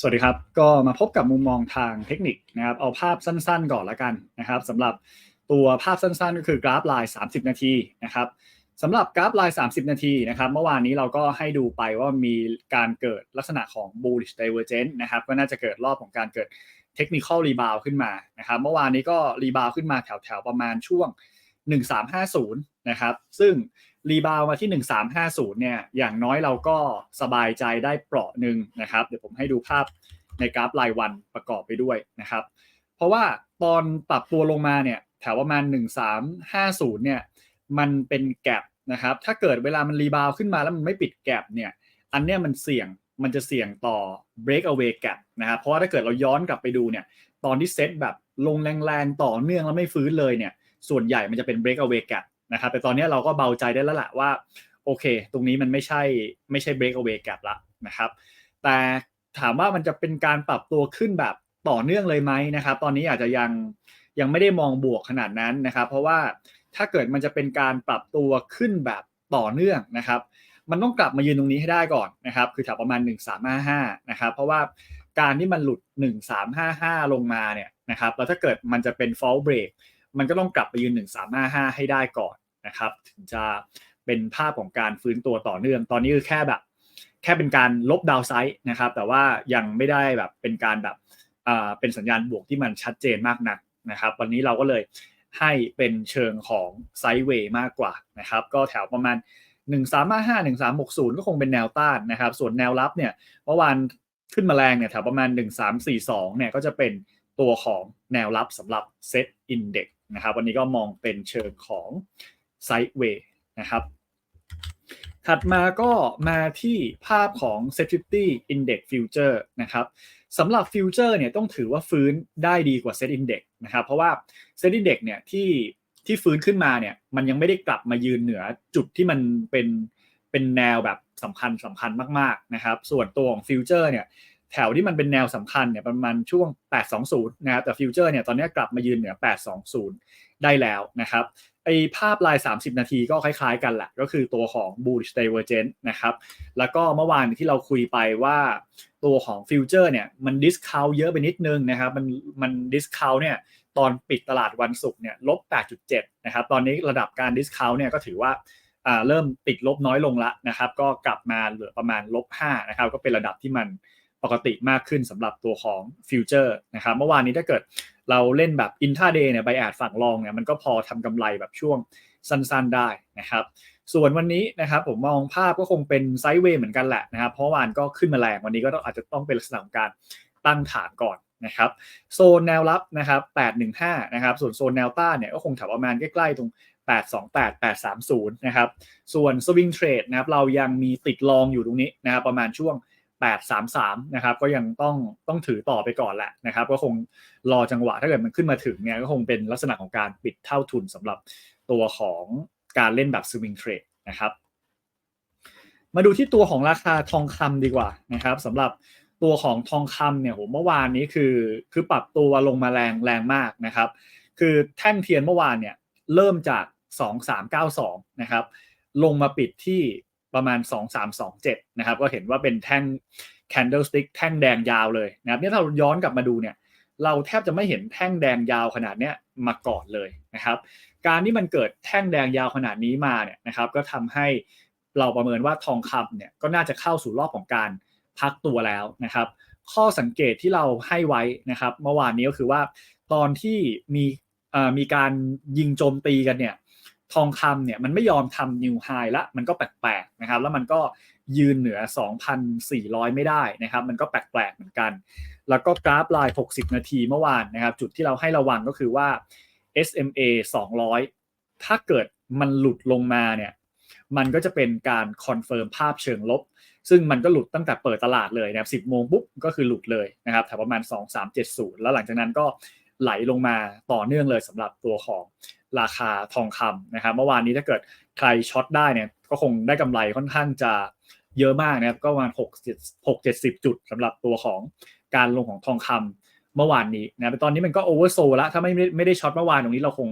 สวัสดีครับ ก็มาพบกับมุมมองทางเทคนิคนะครับ เอาภาพสั้นๆก่อนละกันนะครับสำหรับตัวภาพสั้นๆ ก็คือกราฟลน์30 นาทีนะครับสำหรับกราฟลน์30 นาทีนะครับ เมื่อวานนี้เราก็ให้ดูไปว่ามีการเกิดลักษณะของ bullish divergence นะครับ ก็น่าจะเกิดรอบของการเกิด technical rebound ขึ้นมานะครับ เมื่อวานนี้ก็ rebound ขึ้นมาแถวๆ ประมาณช่วง 1350 นะครับ ซึ่ง รีบาวมาที่ 1350เนี่ยอย่างน้อยเราก็สบายใจได้เปราะหนึ่งนะครับ เดี๋ยวผมให้ดูภาพในกราฟรายวันประกอบไปด้วยนะครับ เพราะว่าตอนปรับตัวลงมาเนี่ยแถวประมาณ 1350เนี่ยมันเป็นแกลบนะครับ ถ้าเกิดเวลามันรีบาวขึ้นมาแล้วมันไม่ปิดแกลบเนี่ยอันเนี้ยมันเสี่ยงมันจะเสี่ยงต่อ breakaway gap นะครับเพราะว่าถ้าเกิดเราย้อนกลับไปดูเนี่ยตอนที่เซ็ตแบบลงแรงๆ ต่อเนื่องแล้วไม่ฟื้นเลยเนี่ยส่วนใหญ่มันจะเป็น breakaway gap นะครับแต่ตอนนี้เราก็เบาใจได้แล้วแหละว่าโอเค ตรงนี้มันไม่ใช่ไม่ใช่ break away gap ละนะครับ แต่ถามว่ามันจะเป็นการปรับตัวขึ้นแบบต่อเนื่องเลยไหมนะครับ ตอนนี้อาจจะยังยังไม่ได้มองบวกขนาดนั้นนะครับ เพราะว่าถ้าเกิดมันจะเป็นการปรับตัวขึ้นแบบต่อเนื่องนะครับ มันต้องกลับมายืนตรงนี้ให้ได้ก่อนนะครับ คือแถวประมาณ 1355นะครับ เพราะว่าการที่มันหลุด 1355 ลงมาเนี่ยนะครับ แล้วถ้าเกิดมันจะเป็น fall break มันก็ต้องกลับไปยืน1355ให้ได้ก่อนนะครับ ถึงจะเป็นภาพของการฟื้นตัวต่อเนื่อง ตอนนี้คือแค่แบบ แค่เป็นการลบดาวไซด์นะครับ แต่ว่ายังไม่ได้แบบเป็นการแบบเป็นสัญญาณบวกที่มันชัดเจนมากนักนะครับ วันนี้เราก็เลยให้เป็นเชิงของไซด์เวย์มากกว่านะครับ ก็แถวประมาณ 1355 1360 ก็คงเป็นแนวต้านนะครับ ส่วนแนวรับเนี่ยเมื่อวานขึ้นมาแรงเนี่ยแถวประมาณ 1342เนี่ยก็จะเป็นตัวของแนวรับสำหรับเซตอินเด็ก นะครับ วันนี้ก็มองเป็นเชิงของไซด์เวย์นะครับ ถัดมาก็มาที่ภาพของ s e t i t y Index Future นะครับสำหรับฟิวเจอร์เนี่ยต้องถือว่าฟื้นได้ดีกว่า Set Index นะครับ เพราะว่า Set Index เนี่ยที่ที่ฟื้นขึ้นมาเนี่ยมันยังไม่ได้กลับมายืนเหนือจุดที่มันเป็นเป็นแนวแบบสำคัญสำคัญมากๆนะครับ ส่วนตัวของฟิวเจอร์เนี่ย แถวที่มันเป็นแนวสำคัญเนี่ยประมาณช่วง 820 นะครับแต่ฟิวเจอร์เนี่ยตอนนี้กลับมายืนเหนือ 820 ได้แล้วนะครับไอภาพลาย 30 นาทีก็คล้ายๆกันแหละก็คือตัวของ bullish divergence นะครับแล้วก็เมื่อวานที่เราคุยไปว่าตัวของฟิวเจอร์เนี่ยมัน discount เยอะไปนิดนึงนะครับมันมัน discount เนี่ยตอนปิดตลาดวันศุกร์เนี่ยลบ 8.7 นะครับตอนนี้ระดับการ discount เนี่ยก็ถือว่าเริ่มติดลบน้อยลงละนะครับก็กลับมาเหลือประมาณลบ5นะครับก็เป็นระดับที่มัน ปกติมากขึ้นสำหรับตัวของฟิวเจอร์นะครับเมื่อวานนี้ถ้าเกิดเราเล่นแบบอินท่าเดย์เนี่ยไบแอดฝั่งรองเนี่ยมันก็พอทำกำไรแบบช่วงสั้นๆได้นะครับส่วนวันนี้นะครับผมมองภาพก็คงเป็นไซด์เวย์เหมือนกันแหละนะครับ เพราะวานก็ขึ้นมาแรงวันนี้ก็ต้องอาจจะต้องเป็นลักษณะของการตั้งฐานก่อนนะครับโซนแนวรับนะครับ 815 นะครับ ส่วนโซนแนวต้านเนี่ยก็คงแถวประมาณใกล้ๆตรง 828 830 นะครับ ส่วนสวิงเทรดนะครับเรายังมีติดลองอยู่ตรงนี้นะครับประมาณช่วง 833นะครับก็ยังต้องต้องถือต่อไปก่อนแหละนะครับก็คงรอจังหวะถ้าเกิดมันขึ้นมาถึงเนี่ยก็คงเป็นลักษณะของการปิดเท่าทุนสำหรับตัวของการเล่นแบบสวิงเทรดนะครับมาดูที่ตัวของราคาทองคำดีกว่านะครับสำหรับตัวของทองคำเนี่ยผมเมื่อวานนี้คือคือปรับตัวลงมาแรงแรงมากนะครับคือแท่งเทียนเมื่อวานเนี่ยเริ่มจาก 2392นะครับลงมาปิดที่ ประมาณ 2327 นะครับ ก็เห็นว่าเป็นแท่ง candlestick แท่งแดงยาวเลยนะครับนี่ถ้าเราย้อนกลับมาดูเนี่ย เราแทบจะไม่เห็นแท่งแดงยาวขนาดเนี้ยมาก่อนเลยนะครับ การที่มันเกิดแท่งแดงยาวขนาดนี้มาเนี่ยนะครับ ก็ทำให้เราประเมินว่าทองคำเนี่ยก็น่าจะเข้าสู่รอบของการพักตัวแล้วนะครับ ข้อสังเกตที่เราให้ไว้นะครับ เมื่อวานนี้ก็คือว่าตอนที่มีมีการยิงโจมตีกันเนี่ย ทองคำเนี่ยมันไม่ยอมทำนิวไฮละมันก็แปลกๆนะครับ แล้วมันก็ยืนเหนือ 2,400 ไม่ได้นะครับ มันก็แปลกๆเหมือนกัน แล้วก็กราฟลน์60 นาทีเมื่อวานนะครับ จุดที่เราให้ระวังก็คือว่า SMA 200 ถ้าเกิดมันหลุดลงมาเนี่ย มันก็จะเป็นการคอนเฟิร์มภาพเชิงลบ ซึ่งมันก็หลุดตั้งแต่เปิดตลาดเลยนะครับ 10 โมงปุ๊บก็คือหลุดเลยนะครับแถวประมาณ 2370 แล้วหลังจากนั้นก็ไหลลงมาต่อเนื่องเลยสำหรับตัวของ ราคาทองคำนะครับ เมื่อวานนี้ถ้าเกิดใครช็อตได้เนี่ยก็คงได้กำไรค่อนข้างจะเยอะมากนะครับ ก็ประมาณ6 6 70 จุดสำหรับตัวของการลงของทองคำเมื่อวานนี้นะตอนนี้มันก็โอเวอร์โซแล้วถ้าไม่ไม่ได้ช็อตเมื่อวานตรงนี้เราคง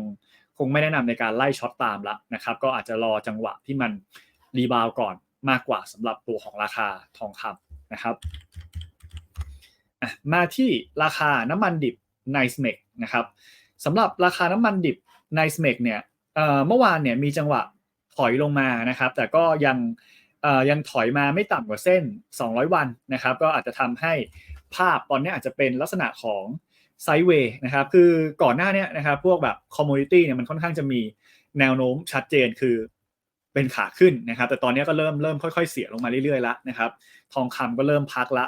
คงไม่แนะนำในการไล่ช็อตตามละนะครับ ก็อาจจะรอจังหวะที่มันรีบาวก่อนมากกว่าสำหรับตัวของราคาทองคำนะครับมาที่ราคาน้ำมันดิบในสเมกนะครับสำหรับราคาน้ำมันดิบ ในสเมกเนี่ยเมื่อวานเนี่ยมีจังหวะถอยลงมานะครับ แต่ก็ยังยังถอยมาไม่ต่ำกว่าเส้น 200 วันนะครับ ก็อาจจะทำให้ภาพตอนนี้อาจจะเป็นลักษณะของไซเวย์นะครับคือก่อนหน้านี้นะครับพวกแบบคอมมูนิตี้เนี่ยมันค่อนข้างจะมีแนวโน้มชัดเจนคือเป็นขาขึ้นนะครับ แต่ตอนนี้ก็เริ่มเริ่มค่อยๆ เสียลงมาเรื่อยๆแล้วนะครับ ทองคำก็เริ่มพักละ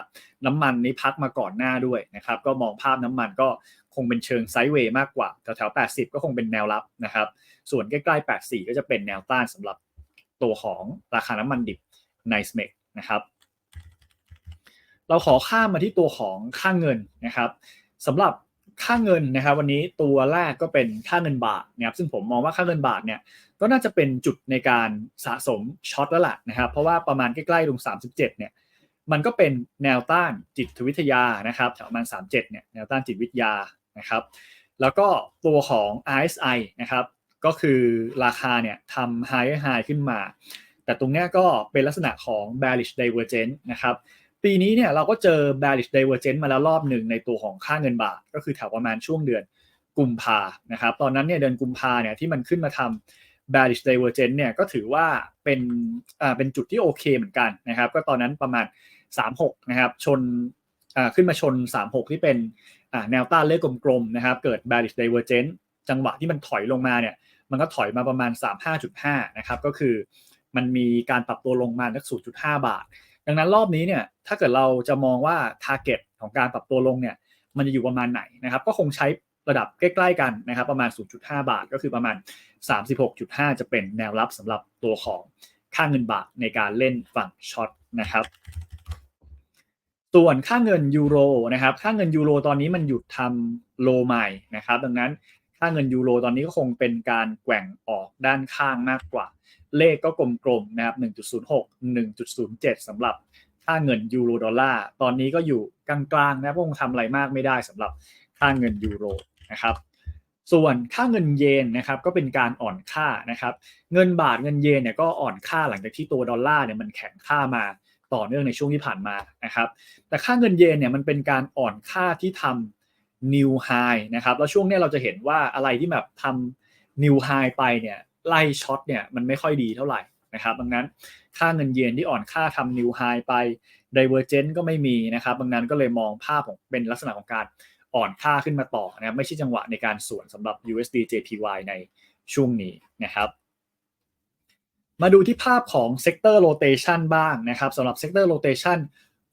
น้ำมันนี้พักมาก่อนหน้าด้วยนะครับ ก็มองภาพน้ำมันก็ คงเป็นเชิงไซด์เวย์มากกว่า แถวๆ 80 ก็คงเป็นแนวรับนะครับ ส่วนใกล้ๆ 84 ก็จะเป็นแนวต้านสำหรับตัวของราคาน้ำมันดิบในสเมกนะครับ เราขอข้ามมาที่ตัวของค่าเงินนะครับสำหรับค่าเงินนะครับวันนี้ตัวแรกก็เป็นค่าเงินบาทนะครับซึ่งผมมองว่าค่าเงินบาทเนี่ยก็น่าจะเป็นจุดในการสะสมช็อตแล้วล่ะนะครับเพราะว่าประมาณใกล้ๆตรง37เนี่ยมันก็เป็นแนวต้านจิตวิทยานะครับแถวประมาณ37เนี่ยแนวต้านจิตวิทยา นะครับ แล้วก็ตัวของ RSI นะครับ ก็คือราคาเนี่ยทำ high high ขึ้นมา แต่ตรงนี้ก็เป็นลักษณะของ bearish divergence นะครับ ปีนี้เนี่ยเราก็เจอ bearish divergence มาแล้วรอบหนึ่งในตัวของค่าเงินบาท ก็คือแถวประมาณช่วงเดือนกุมภานะครับ ตอนนั้นเนี่ยเดือนกุมภาเนี่ยที่มันขึ้นมาทำ bearish divergence เนี่ยก็ถือว่าเป็นอ่าเป็นจุดที่โอเคเหมือนกันนะครับ ก็ตอนนั้นประมาณ 36 นะครับ ชน ขึ้นมาชน 36 ที่เป็นแนวต้านเลขกลมๆนะครับเกิด bearish divergence จังหวะที่มันถอยลงมาเนี่ยมันก็ถอยมาประมาณ 35.5 นะครับก็คือมันมีการปรับตัวลงมาสัก0.5 บาท ดังนั้นรอบนี้เนี่ยถ้าเกิดเราจะมองว่า target ของการปรับตัวลงเนี่ยมันจะอยู่ประมาณไหนนะครับก็คงใช้ระดับใกล้ๆกันนะครับประมาณ 0.5 บาทก็คือประมาณ 36.5 จะเป็นแนวรับสำหรับตัวของค่าเงินบาทในการเล่นฝั่งช็อตนะครับ ส่วนค่าเงินยูโรนะครับ ค่าเงินยูโรตอนนี้มันหยุดทำโลใหม่นะครับ ดังนั้นค่าเงินยูโรตอนนี้ก็คงเป็นการแกว่งออกด้านข้างมากกว่า เลขก็กลมๆนะครับ 1.06 1.07สำหรับค่าเงินยูโรดอลลาร์ ตอนนี้ก็อยู่กลางๆนะคงทำอะไรมากไม่ได้สำหรับค่าเงินยูโรนะครับ ส่วนค่าเงินเยนนะครับก็เป็นการอ่อนค่านะครับ เงินบาทเงินเยนเนี่ยก็อ่อนค่าหลังจากที่ตัวดอลลาร์เนี่ยมันแข็งค่ามา ต่อเนื่องในช่วงที่ผ่านมานะครับ แต่ค่าเงินเยนเนี่ยมันเป็นการอ่อนค่าที่ทำ new high นะครับ แล้วช่วงนี้เราจะเห็นว่าอะไรที่แบบทำ new high ไปเนี่ยไล่ช็อตเนี่ยมันไม่ค่อยดีเท่าไหร่นะครับ ดังนั้นค่าเงินเยนที่อ่อนค่าทำ new high ไป divergence ก็ไม่มีนะครับ ดังนั้นก็เลยมองภาพของเป็นลักษณะของการอ่อนค่าขึ้นมาต่อนะครับไม่ใช่จังหวะในการสวนสำหรับ USD JPY ในช่วงนี้นะครับ มาดูที่ภาพของ sector rotation บ้างนะครับสำหรับ sector rotation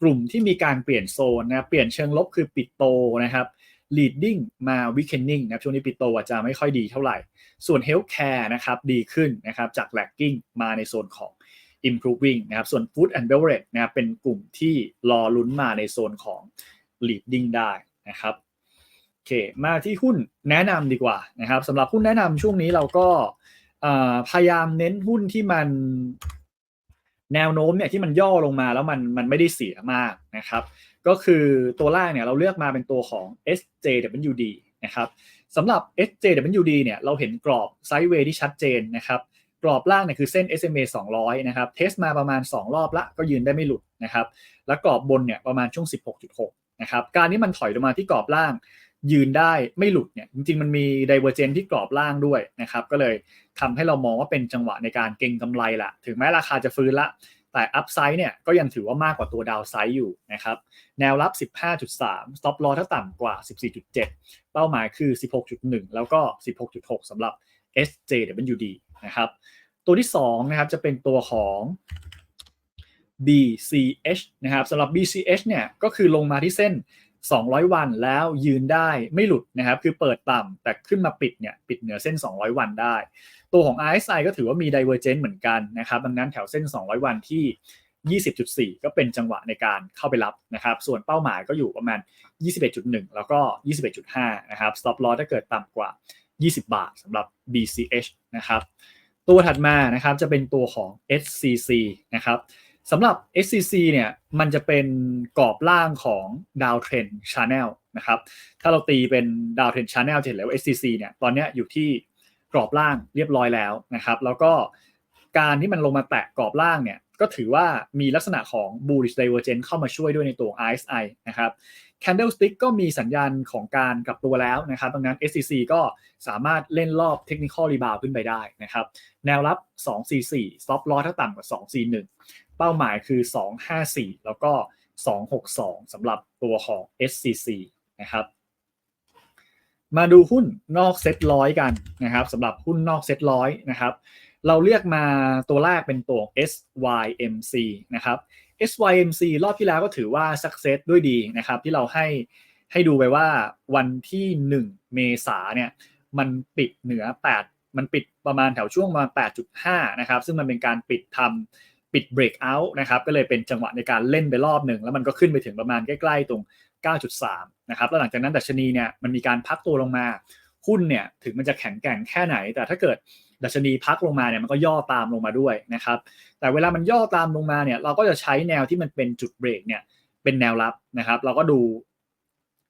กลุ่มที่มีการเปลี่ยนโซนนะเปลี่ยนเชิงลบคือปิดโตนะครับ leading มา weakening นะช่วงนี้ปิดโตอาจจะไม่ค่อยดีเท่าไหร่ ส่วน healthcare นะครับดีขึ้นนะครับจาก lagging มาในโซนของ improving นะครับส่วน food and beverage นะครับเป็นกลุ่มที่รอลุ้นมาในโซนของ leading ได้นะครับโอเคมาที่หุ้นแนะนำดีกว่านะครับสำหรับหุ้นแนะนำช่วงนี้เราก็ พยายามเน้นหุ้นที่มันแนวโน้มเนี่ยที่มันย่อลงมาแล้วมันมันไม่ได้เสียมากนะครับ ก็คือตัวแรกเนี่ยเราเลือกมาเป็นตัวของ SJWD นะครับสำหรับ SJWD เนี่ยเราเห็นกรอบไซด์เวย์ที่ชัดเจนนะครับกรอบล่างเนี่ยคือเส้น SMA 200 นะครับ เทสมาประมาณ 2 รอบละก็ยืนได้ไม่หลุดนะครับ แล้วกรอบบนเนี่ยประมาณช่วง 16.6 นะครับ การที่มันถอยลงมาที่กรอบล่าง ยืนได้ไม่หลุดเนี่ยจริงๆมันมี divergence ที่กรอบล่างด้วยนะครับก็เลยทำให้เรามองว่าเป็นจังหวะในการเก็งกำไรละถึงแม้ราคาจะฟื้นละ แต่อัพไซด์เนี่ยก็ยังถือว่ามากกว่าตัวดาวไซด์อยู่นะครับแนวรับ 15.3 stop loss ถ้าต่ำกว่า 14.7 เป้าหมายคือ 16.1 แล้วก็ 16.6สำหรับ SJWD นะครับตัวที่2นะครับจะเป็นตัวของ BCH นะครับสำหรับ BCH เนี่ยก็คือลงมาที่เส้น 200 วันแล้วยืนได้ไม่หลุดนะครับ คือเปิดต่ำแต่ขึ้นมาปิดเนี่ยปิดเหนือเส้น 200 วันได้ ตัวของ RSI ก็ถือว่ามี divergence เหมือนกันนะครับ ดังนั้นแถวเส้น 200 วันที่ 20.4 ก็เป็นจังหวะในการเข้าไปรับนะครับ ส่วนเป้าหมายก็อยู่ประมาณ 21.1 แล้วก็ 21.5 นะครับ stop loss ถ้าเกิดต่ำกว่า 20 บาทสำหรับ BCH นะครับ ตัวถัดมานะครับจะเป็นตัวของ SCC นะครับ สำหรับ SCC เนี่ยมันจะเป็นกรอบล่างของดาวเทรนชาแนลนะครับ ถ้าเราตีเป็นดาวเทรนชาแนลจะเห็นแล้วว่า SCC เนี่ยตอนนี้อยู่ที่กรอบล่างเรียบร้อยแล้วนะครับ แล้วก็การที่มันลงมาแตะกรอบล่างเนี่ยก็ถือว่ามีลักษณะของ bullish divergence เข้ามาช่วยด้วยในตัว RSI นะครับ candlestick ก็มีสัญญาณของการกลับตัวแล้วนะครับ ดังนั้น SCC ก็สามารถเล่นรอบ technical rebound ขึ้นไปได้นะครับ แนวรับ 244 stop loss ถ้าต่ำกว่า 241 เป้าหมายคือ 254 แล้วก็ 262สำหรับตัวของ SCC นะครับมาดูหุ้นนอกเซ็ตร้อยกันนะครับสำหรับหุ้นนอกเซ็ตร้อยนะครับเราเรียกมาตัวแรกเป็นตัว SYMC นะครับ SYMC รอบที่แล้วก็ถือว่า success ด้วยดีนะครับที่เราให้ให้ดูไปว่าวันที่ 1 เมษาเนี่ยมันปิดเหนือ 8 มันปิดประมาณแถวช่วงประมาณ8.5 นะครับ ซึ่งมันเป็นการปิดทำ ปิด breakout นะครับก็เลยเป็นจังหวะในการเล่นไปรอบหนึ่งแล้วมันก็ขึ้นไปถึงประมาณใกล้ๆตรง 9.3 นะครับแล้วหลังจากนั้นดัชนีเนี่ยมันมีการพักตัวลงมาหุ้นเนี่ยถึงมันจะแข็งแกร่งแค่ไหน แต่ถ้าเกิดดัชนีพักลงมาเนี่ยมันก็ย่อตามลงมาด้วยนะครับแต่เวลามันย่อตามลงมาเนี่ยเราก็จะใช้แนวที่มันเป็นจุดเบรกเนี่ยเป็นแนวรับนะครับ เราก็ดู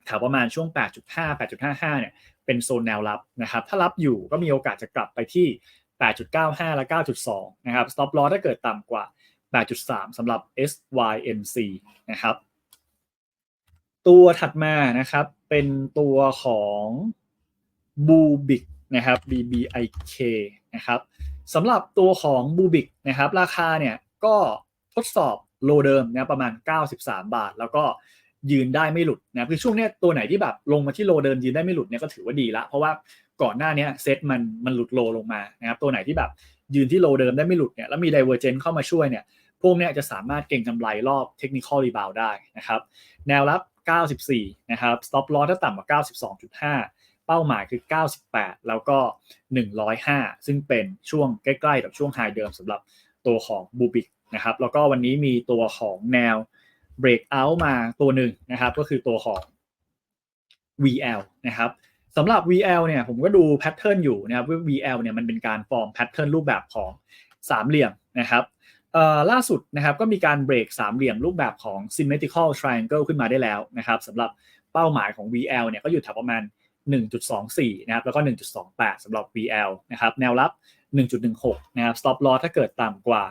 แถวประมาณช่วง 8.5 8.55 เนี่ยเป็นโซนแนวรับนะครับ ถ้ารับอยู่ก็มีโอกาสจะกลับไปที่ 8.95 และ 9.2 นะครับ stop loss ถ้าเกิดต่ำกว่า 8.3สำหรับ SYMC นะครับ ตัวถัดมานะครับ เป็นตัวของ b u b i c นะครับ BBIK นะครับสำหรับตัวของ b u b i c นะครับ ราคาเนี่ยก็ทดสอบโลเดิมนะประมาณ 93 บาท แล้วก็ยืนได้ไม่หลุดนะคือช่วงนี้ตัวไหนที่แบบลงมาที่โลเดิมยืนได้ไม่หลุดเนี่ยก็ถือว่าดีละเพราะว่า ก่อนหน้านี้เซตมันมันหลุดโลลงมานะครับตัวไหนที่แบบยืนที่โลเดิมได้ไม่หลุดเนี่ยแล้วมี divergence เข้ามาช่วยเนี่ยพวกเนี้ยจะสามารถเก่งกำไรรอบ technical rebound ได้นะครับแนวรับ 94 นะครับ stop loss ถ้าต่ำกว่า 92.5 เป้าหมายคือ 98 แล้วก็ 105 ซึ่งเป็นช่วงใกล้ๆกับช่วงไฮเดิมสำหรับตัวของบูบิกนะครับแล้วก็วันนี้มีตัวของแนว breakout มาตัวหนึ่งนะครับก็คือตัวของ VL นะครับ สำหรับ VL เนี่ยผมก็ดูแพทเทิร์นอยู่นะครับว่า VL เนี่ยมันเป็นการฟอร์มแพทเทิร์นรูปแบบของสามเหลี่ยมนะครับล่าสุดนะครับก็มีการเบรกสามเหลี่ยมรูปแบบของ symmetrical triangle ขึ้นมาได้แล้วนะครับสำหรับเป้าหมายของ VL เนี่ยก็อยู่แถวประมาณ 1.24 นะครับแล้วก็ 1.28สำหรับ VL นะครับแนวรับ 1.16 นะครับ stop loss ถ้าเกิดต่ำกว่า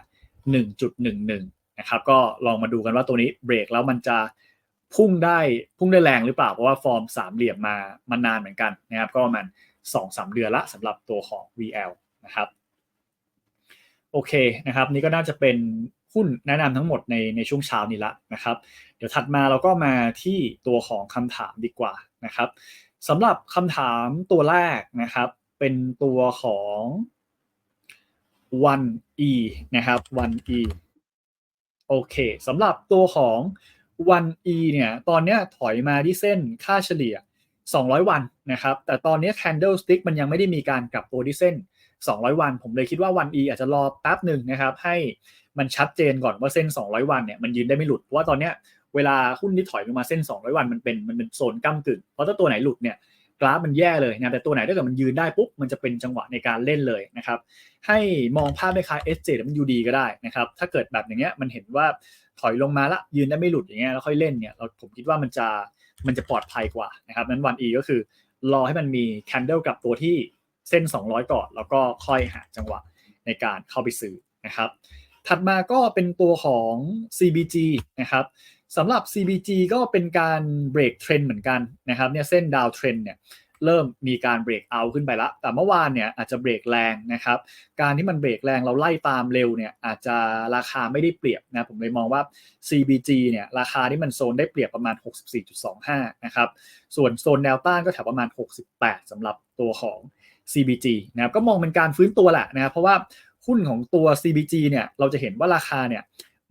1.11 นะครับก็ลองมาดูกันว่าตัวนี้เบรกแล้วมันจะ พุ่งได้พุ่งได้แรงหรือเปล่า เพราะว่าฟอร์มสามเหลี่ยมมามานานเหมือนกันนะครับ ก็ประมาณ2-3เดือนละสำหรับตัวของ VL นะครับโอเคนะครับ นี่ก็น่าจะเป็นหุ้นแนะนำทั้งหมดในในช่วงเช้านี้ละนะครับ เดี๋ยวถัดมาเราก็มาที่ตัวของคำถามดีกว่านะครับสำหรับคำถามตัวแรกนะครับ เป็นตัวของ 1e นะครับ 1e โอเคสำหรับตัวของ 1e เนี่ยตอนเนี้ยถอยมาที่เส้นค่าเฉลี่ย 200 วันนะครับ แต่ตอนนี้ candlestick มันยังไม่ได้มีการกลับตัวที่เส้น 200 วัน ผมเลยคิดว่า 1e อาจจะรอแป๊บหนึ่งนะครับ ให้มันชัดเจนก่อนว่าเส้น 200 วันเนี่ยมันยืนได้ไม่หลุดเพราะว่าตอนเนี้ยเวลาหุ้นที่ถอยลงมาเส้น 200 วันมันเป็นมันเป็นโซนก้ากึ่งเพราะถ้าตัวไหนหลุดเนี่ยกราฟมันแย่เลยนะแต่ตัวไหนถ้าเกิดมันยืนได้ปุ๊บมันจะเป็นจังหวะในการเล่นเลยนะครับ ให้มองภาพในคล้าย SJWD ก็ได้นะครับ ถ้าเกิดแบบอย่างเงี้ยมันเห็นว่า ถอยลงมาละยืนได้ไม่หลุดอย่างเงี้ยแล้วค่อยเล่นเนี่ยเราผมคิดว่ามันจะมันจะปลอดภัยกว่านะครับนั้นวัน E ก็คือรอให้มันมีแคนเดลกับตัวที่เส้น 200 ก่อน แล้วก็ค่อยหาจังหวะในการเข้าไปซื้อนะครับ ถัดมาก็เป็นตัวของ CBG นะครับสำหรับ CBG ก็เป็นการเบรกเทรนเหมือนกันนะครับเนี่ยเส้นดาวเทรนเนี่ย เริ่มมีการเบรกเอาขึ้นไปละ แต่เมื่อวานเนี่ยอาจจะเบรกแรงนะครับ การที่มันเบรกแรงเราไล่ตามเร็วเนี่ยอาจจะราคาไม่ได้เปรียบนะ ผมเลยมองว่า CBG เนี่ยราคาที่มันโซนได้เปรียบประมาณ 64.25 นะครับ ส่วนโซนแนวต้านก็แถวประมาณ 68สำหรับตัวของ CBG นะครับก็มองเป็นการฟื้นตัวแหละนะครับเพราะว่าหุ้นของตัว CBG เนี่ยเราจะเห็นว่าราคาเนี่ย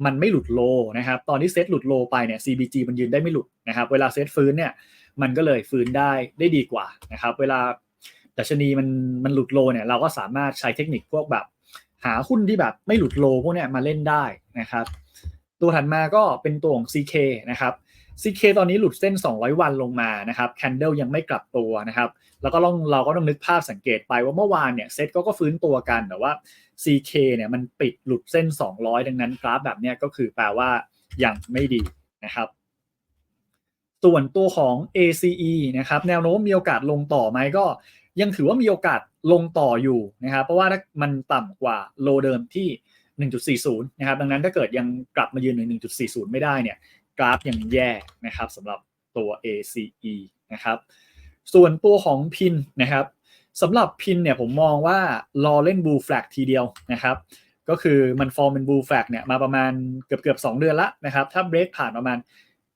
มันไม่หลุดโลนะครับ ตอนที่เซตหลุดโลไปเนี่ย CBG มันยืนได้ไม่หลุดนะครับ เวลาเซตฟื้นเนี่ย มันก็เลยฟื้นได้ได้ดีกว่านะครับ เวลาดัชนีมันมันหลุดโลเนี่ยเราก็สามารถใช้เทคนิคพวกแบบ หาหุ้นที่แบบไม่หลุดโลพวกเนี้ยมาเล่นได้นะครับ ตัวถัดมาก็เป็นตัวของ CK นะครับ CK ตอนนี้หลุดเส้น 200 วันลงมานะครับแคนเดลยังไม่กลับตัวนะครับ แล้วก็ต้องเราก็ต้องนึกภาพสังเกตไปว่าเมื่อวานเนี่ยเซ็ตก็ก็ฟื้นตัวกันแต่ว่า CK เนี่ยมันปิดหลุดเส้น 200 ดังนั้นกราฟแบบเนี้ยก็คือแปลว่ายังไม่ดีนะครับ ส่วนตัวของ ACE นะครับแนวโน้มมีโอกาสลงต่อไหมก็ ยังถือว่ามีโอกาสลงต่ออยู่นะครับเพราะว่ามันต่ำกว่าโลเดิมที่ 1.40 นะครับดังนั้นถ้าเกิดยังกลับมายืนใน1.40 ไม่ได้เนี่ยกราฟยังแย่นะครับสำหรับตัว ACE นะครับส่วนตัวของพินนะครับสำหรับพินเนี่ยผมมองว่ารอเล่นบูแฟลกทีเดียวนะครับก็คือมันฟอร์มเป็นบูแฟลกเนี่ยมาประมาณเกือบเกือบ2เดือนละนะครับถ้าเบรกผ่านประมาณ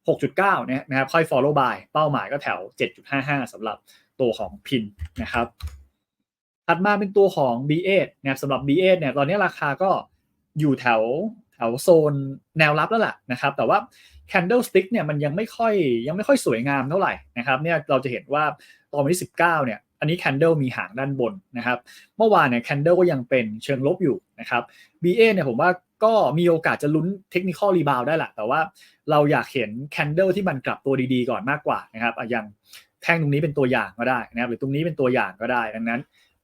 6.9เนี่ยนะครับค่อย follow by เป้าหมายก็แถว 7.55สำหรับตัวของพินนะครับถัดมาเป็นตัวของ B8 นะครับสำหรับ B8 เนี่ยตอนนี้ราคาก็อยู่แถวแถวโซนแนวรับแล้วล่ะนะครับ แต่ว่า candlestick เนี่ยมันยังไม่ค่อยยังไม่ค่อยสวยงามเท่าไหร่นะครับเนี่ยเราจะเห็นว่าตอนวันที่ 19 เนี่ยอันนี้ candle มีหางด้านบนนะครับ เมื่อวานเนี่ย candle ก็ยังเป็นเชิงลบอยู่นะครับ BA เนี่ยผมว่า ก็มีโอกาสจะลุ้น technical rebound ได้แหละแต่ว่าเราอยากเห็น candle ที่มันกลับตัวดีๆก่อนมากกว่านะครับอย่างแท่งตรงนี้เป็นตัวอย่างก็ได้นะครับหรือตรงนี้เป็นตัวอย่างก็ได้ ดังนั้น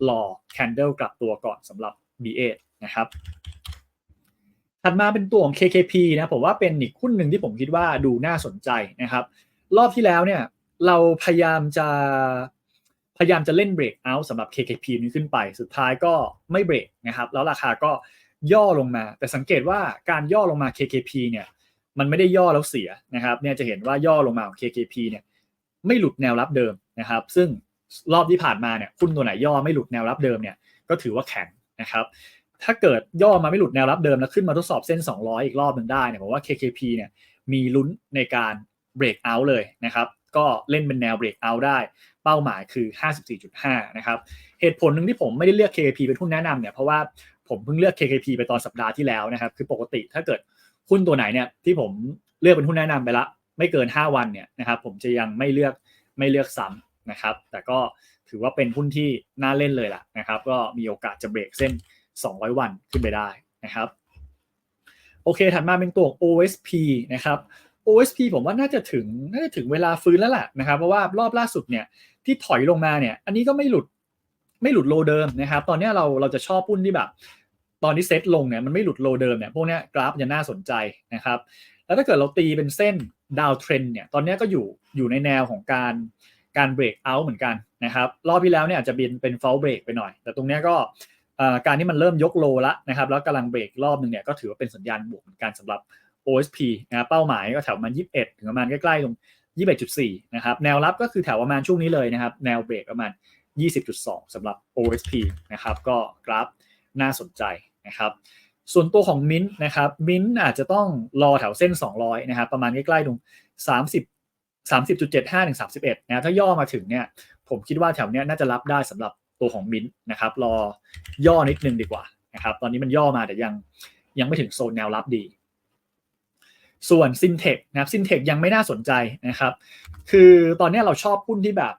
รอ candle กลับตัวก่อนสำหรับ BA นะครับถัดมาเป็นตัวของ KKP นะผมว่าเป็นอีกหุ้นหนึ่งที่ผมคิดว่าดูน่าสนใจนะครับ รอบที่แล้วเนี่ยเราพยายามจะพยายามจะเล่นเบรกเอาท์สำหรับ KKP นี้ขึ้นไป สุดท้ายก็ไม่เบรกนะครับ แล้วราคาก็ ย่อลงมา แต่สังเกตว่าการย่อลงมา KKP เนี่ยมันไม่ได้ย่อแล้วเสียนะครับเนี่ยจะเห็นว่าย่อลงมาของ KKP เนี่ยไม่หลุดแนวรับเดิมนะครับ ซึ่งรอบที่ผ่านมาเนี่ยหุ้นตัวไหนย่อไม่หลุดแนวรับเดิมเนี่ยก็ถือว่าแข็งนะครับ ถ้าเกิดย่อมาไม่หลุดแนวรับเดิมแล้วขึ้นมาทดสอบเส้น 200 อีกรอบหนึ่งได้เนี่ยผมว่า KKP เนี่ยมีลุ้นในการเบรกเอาท์เลยนะครับ ก็เล่นเป็นแนวเบรกเอาท์ได้ เป้าหมายคือ 54.5 นะครับ เหตุผลหนึ่งที่ผมไม่ได้เลือก KKP เป็นหุ้นแนะนำเนี่ยเพราะว่า ผมเพิ่งเลือก KKP ไปตอนสัปดาห์ที่แล้วนะครับ คือปกติถ้าเกิดหุ้นตัวไหนเนี่ยที่ผมเลือกเป็นหุ้นแนะนำไปละ ไม่เกิน 5 วันเนี่ยนะครับผมจะยังไม่เลือกไม่เลือกซ้ำนะครับ แต่ก็ถือว่าเป็นหุ้นที่น่าเล่นเลยล่ะนะครับ ก็มีโอกาสจะเบรกเส้น 200 วันขึ้นไปได้นะครับโอเค ถัดมาเป็นตัว OSP นะครับ OSP ผมว่าน่าจะถึงน่าจะถึงเวลาฟื้นแล้วแหละนะครับ เพราะว่ารอบล่าสุดเนี่ยที่ถอยลงมาเนี่ย อันนี้ก็ไม่หลุดไม่หลุดโลเดิมนะครับ ตอนนี้เราเราจะชอบหุ้นที่แบบ ตอนที่เซตลงเนี่ยมันไม่หลุดโลเดิมเนี่ยพวกนี้กราฟจะน่าสนใจนะครับ แล้วถ้าเกิดเราตีเป็นเส้นดาวเทรนเนี่ยตอนนี้ก็อยู่อยู่ในแนวของการการเบรกเอาท์เหมือนกันนะครับรอบที่แล้วเนี่ยอาจจะเป็นเป็นฟอลเบรกไปหน่อย แต่ตรงนี้ก็การที่มันเริ่มยกโลละนะครับแล้วกำลังเบรกรอบหนึ่งเนี่ยก็ถือว่าเป็นสัญญาณบวกเหมือนกันสำหรับ OSP นะครับเป้าหมายก็แถวประมาณ 21 ถึงประมาณใกล้ๆตรง 21.4 นะครับแนวรับก็คือแถวประมาณช่วงนี้เลยนะครับ แนวเบรกประมาณ 20.2สำหรับ OSP นะครับก็กราฟน่าสนใจ นะครับส่วนตัวของมิ้นนะครับมิ้นอาจจะต้องรอแถวเส้น 200 นะครับ ประมาณใกล้ๆตรง 30 30.75ถึง31นะถ้าย่อมาถึงเนี่ย ผมคิดว่าแถวเนี้ยน่าจะรับได้สำหรับตัวของมิ้นนะครับ รอย่อนิดนึงดีกว่านะครับ ตอนนี้มันย่อมาแต่ยังยังไม่ถึงโซนแนวรับดี ส่วน s ินเทคนะครับ s ินเทคยังไม่น่าสนใจนะครับ คือตอนนี้เราชอบหุ้นที่แบบ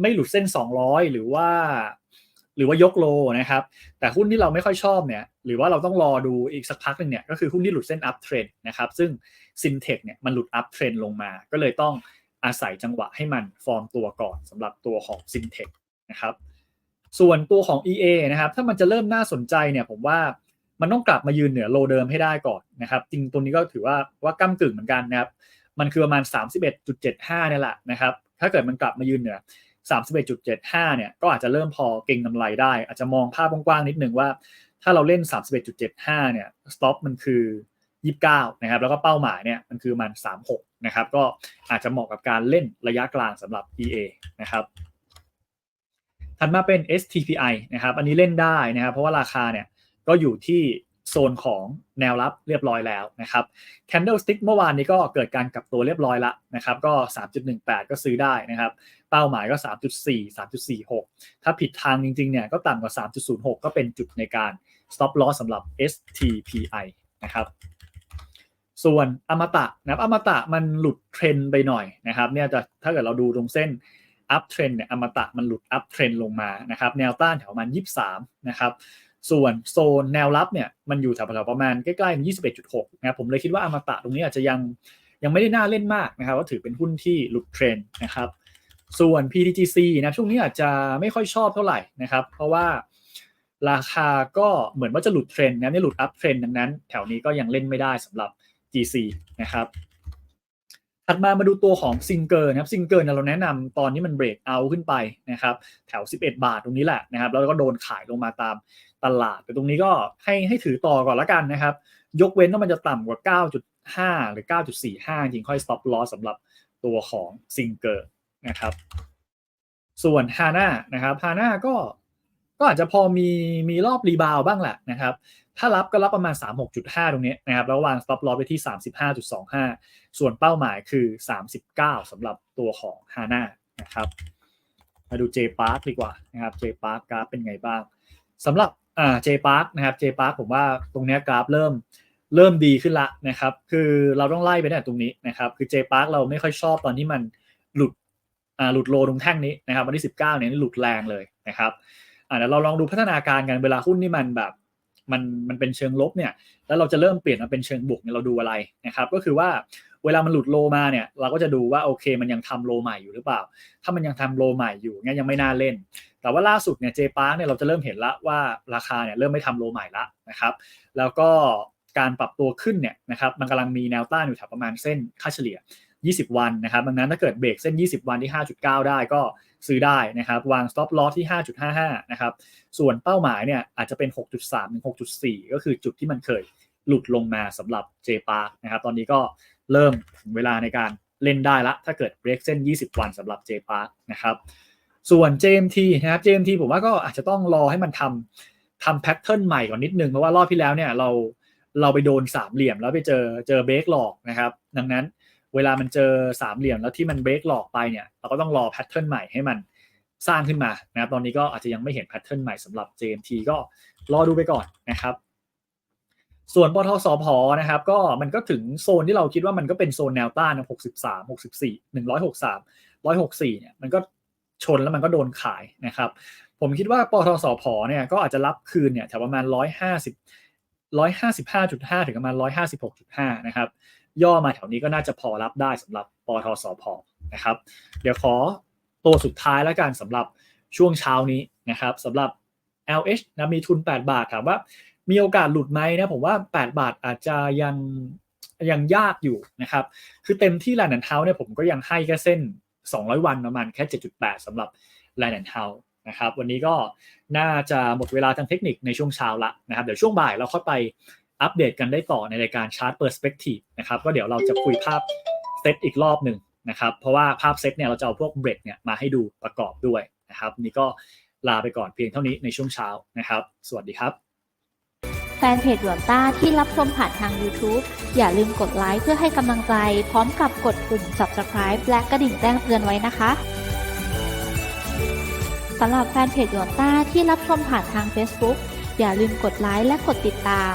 ไม่หลุดเส้น 200 หรือว่า หรือว่ายกโลนะครับ แต่หุ้นที่เราไม่ค่อยชอบเนี่ย หรือว่าเราต้องรอดูอีกสักพักหนึ่งเนี่ย ก็คือหุ้นที่หลุดเส้นอัพเทรนนะครับ ซึ่ง s ินเทคเนี่ยมันหลุดอัพเทรนลงมา ก็เลยต้องอาศัยจังหวะให้มันฟอร์มตัวก่อนสำหรับตัวของ s ินเทคนะครับ ส่วนตัวของ EA นะครับ ถ้ามันจะเริ่มน่าสนใจเนี่ย ผมว่ามันต้องกลับมายืนเหนือโลเดิมให้ได้ก่อนนะครับ จริงตัวนี้ก็ถือว่าว่าก้ากึ่งเหมือนกันนะครับ มันคือประมาณ 31.75นี่ยแหละนะครับ ถ้าเกิดมันกลับมายืนเหนือ 31.75 เนี่ยก็อาจจะเริ่มพอเก่งกำไรได้ อาจจะมองภาพกว้างๆนิดนึงว่า ถ้าเราเล่น 31.75 เนี่ยสต็อปมันคือ 29 นะครับ แล้วก็เป้าหมายเนี่ยมันคือมัน 36 นะครับ ก็อาจจะเหมาะกับการเล่นระยะกลางสำหรับ EA นะครับถัดมาเป็น STPI นะครับ อันนี้เล่นได้นะครับ เพราะว่าราคาเนี่ยก็อยู่ที่ โซนของแนวรับเรียบร้อยแล้วนะครับ Candlestick เมื่อวานนี้ก็เกิดการกลับตัวเรียบร้อยล้วนะครับ ก็ 3.18 ก็ซื้อได้นะครับ เป้าหมายก็ 3.4 3.46 ถ้าผิดทางจริงๆเนี่ยก็ต่ำกว่า 3.06 ก็เป็นจุดในการ stop loss สำหรับ STPI นะครับ ส่วนอมตะนะครับอมตะมันหลุดเทรนไปหน่อยนะครับ เนี่ยจะถ้าเกิดเราดูตรงเส้น up trend เนี่ยอมตะมันหลุด up trend ลงมานะครับ แนวต้านแถวมาณ23 นะครับ ส่วนโซนแนวรับเนี่ยมันอยู่แถวๆประมาณใกล้ๆ21.6นะครับผมเลยคิดว่าอมตะตรงนี้อาจจะยังยังไม่ได้น่าเล่นมากนะครับก็ถือเป็นหุ้นที่หลุดเทรนนะครับ ส่วน PTGC นะช่วงนี้อาจจะไม่ค่อยชอบเท่าไหร่นะครับ เพราะว่าราคาก็เหมือนว่าจะหลุดเทรนนะไม่หลุดอัพเทรนดังนั้น แถวนี้ก็ยังเล่นไม่ได้สำหรับ GC นะครับ ถัดมามาดูตัวของซิงเกิลนะครับซิงเกิลเราแนะนำตอนนี้มันเบรกเอาขึ้นไปนะครับแถว 11 บาทตรงนี้แหละนะครับแล้วก็โดนขายลงมาตามตลาด แต่ตรงนี้ก็ให้ให้ถือต่อก่อนละกันนะครับ ยกเว้นว่ามันจะต่ำกว่า 9.5 หรือ 9.45 จริงค่อย stop loss สำหรับตัวของซิงเกอร์นะครับส่วนฮาน่านะครับฮาน่าก็ก็อาจจะพอมีมีรอบรีบาวบ้างแหละนะครับ ถ้ารับก็รับประมาณ 36.5 ตรงนี้นะครับ แล้ววาง stop loss ไปที่ 35.25 ส่วนเป้าหมายคือ 39สำหรับตัวของฮาน่านะครับ มาดู J Park ดีกว่านะครับ J Park กราฟเป็นไงบ้างสำหรับอ่า J Park นะครับ J Park ผมว่าตรงนี้กราฟเริ่มเริ่มดีขึ้นละนะครับ คือเราต้องไล่ไปเนี่ยตรงนี้นะครับ คือ J Park เราไม่ค่อยชอบตอนที่มันหลุดอ่าหลุดโลตรงแท่งนี้นะครับ วันที่ 19 เนี่ยนี่หลุดแรงเลยนะครับอ่าเดี๋ยวเราลองดูพัฒนาการกันเวลาหุ้นที่มันแบบ มันมันเป็นเชิงลบเนี่ยแล้วเราจะเริ่มเปลี่ยนมาเป็นเชิงบวกเนี่ยเราดูอะไรนะครับ ก็คือว่าเวลามันหลุดโลมาเนี่ย เราก็จะดูว่าโอเค มันยังทำโลใหม่อยู่หรือเปล่า ถ้ามันยังทำโลใหม่อยู่เนี่ยยังไม่น่าเล่น แต่ว่าล่าสุดเนี่ยเจปาร์เนี่ยเราจะเริ่มเห็นละว่าราคาเนี่ยเริ่มไม่ทำโลใหม่ละนะครับ แล้วก็การปรับตัวขึ้นเนี่ยนะครับมันกำลังมีแนวต้านอยู่แถวประมาณเส้นค่าเฉลี่ย 20 วันนะครับดังนั้นถ้าเกิดเบรกเส้น 20 วันที่ 5.9 ได้ก็ซื้อได้นะครับ วาง stop loss ที่ 5.55 นะครับ ส่วนเป้าหมายเนี่ยอาจจะเป็น 6.3 ถึง 6.4 ก็คือจุดที่มันเคยหลุดลงมาสำหรับ J Park นะครับ ตอนนี้ก็เริ่มถึงเวลาในการเล่นได้ละ ถ้าเกิดเบรกเส้น 20 วันสำหรับ J Park นะครับ ส่วน JMT นะครับ JMT ผมว่าก็อาจจะต้องรอให้มันทำทำแพทเทิร์นใหม่ก่อนนิดนึง เพราะว่ารอบที่แล้วเนี่ยเราเราไปโดนสามเหลี่ยมแล้วไปเจอเจอเบรกหลอกนะครับ ดังนั้น เวลามันเจอสามเหลี่ยมแล้วที่มันเบรกหลอกไปเนี่ยเราก็ต้องรอแพทเทิร์นใหม่ให้มันสร้างขึ้นมานะครับตอนนี้ก็อาจจะยังไม่เห็นแพทเทิร์นใหม่สำหรับ JMT ก็รอดูไปก่อนนะครับส่วนปทสพนะครับก็มันก็ถึงโซนที่เราคิดว่ามันก็เป็นโซนแนวต้านนะ63 64 163 164เนี่ยมันก็ชนแล้วมันก็โดนขายนะครับ ผมคิดว่าปทสพเนี่ยก็อาจจะรับคืนเนี่ยแถวประมาณ 150 155.5 ถึงประมาณ 156.5 นะครับ ย่อมาแถวนี้ก็น่าจะพอรับได้สำหรับปทสพนะครับ เดี๋ยวขอตัวสุดท้ายแล้วกันสำหรับช่วงเช้านี้นะครับสำหรับ LH นะมีทุน 8 บาทถามว่ามีโอกาสหลุดไหมนะผมว่า 8 บาทอาจจะยังยังยากอยู่นะครับ คือเต็มที่แลนด์เท้าเนี่ยผมก็ยังให้แค่เส้น 200 วันประมาณแค่ 7.8สำหรับแลนด์เท้านะครับ วันนี้ก็น่าจะหมดเวลาทางเทคนิคในช่วงเช้าละนะครับ เดี๋ยวช่วงบ่ายเราค่อยไป อัปเดตกันได้ต่อในรายการชาร์ตเปอร์สเปกทีฟนะครับก็เดี๋ยวเราจะคุยภาพเซตอีกรอบหนึ่งนะครับเพราะว่าภาพเซตเนี่ยเราจะเอาพวกเบรกเนี่ยมาให้ดูประกอบด้วยนะครับนี่ก็ลาไปก่อนเพียงเท่านี้ในช่วงเช้านะครับ สวัสดีครับ แฟนเพจหยวนต้าที่รับชมผ่านทาง YouTube อย่าลืมกดไลค์เพื่อให้กำลังใจ พร้อมกับกดปุ่ม subscribe และกระดิ่งแจ้งเตือนไว้นะคะสำหรับแฟนเพจหยวนต้าที่รับชมผ่านทาง Facebook อย่าลืมกดไลค์และกดติดตาม